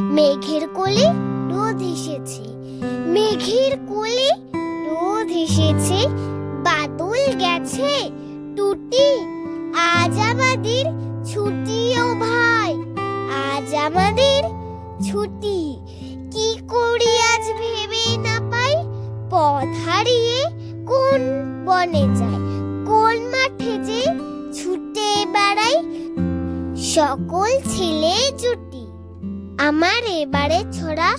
মেঘের কোলে রোদ এসেছে। মেঘের কোলে রোদ এসেছে। বাদল গেছে টুটি। আজ আমাদের ছুটি ও ভাই। আজ আমাদের ছুটি। কি করি আজ ভেবে না পাই? পথ হারিয়ে কোন বনে যায় কোন মাঠে যে ছুটে বেড়াই? সকল ছেলে জুটি। আমার এবারে ছড়া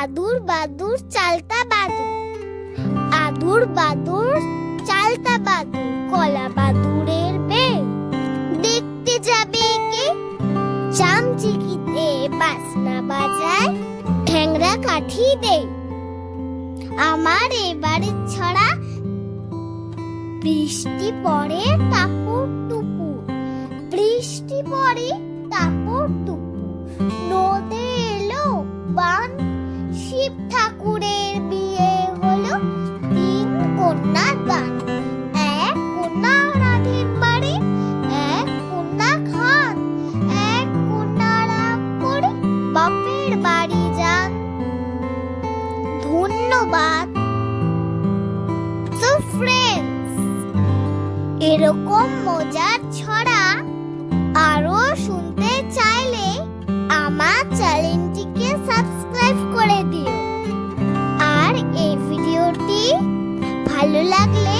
আদুর বাদুর চালতা বাদুর। আদুর বাদুর, চালতা বাদুর, কলা বাদুরের বে দেখতে যাবে কে? চামচিকিতে বাসনা বাজায়, ঠ্যাংরা কাঠি দে আমার এবারে ছড়া বৃষ্টি পড়ে টাপুর টুপুর বৃষ্টি পড়ে টাপুর টুপুর ঠাকুরের বিয়ে হলো তিন কন্যা দান। এক কন্যা রাধের বাড়ি, এক কন্যা খান। এক কন্যা করে বাপের বাড়ি যান। ধন্যবাদ। সো ফ্রেন্ডস এরকম মজার ছড়া ভালো লাগলে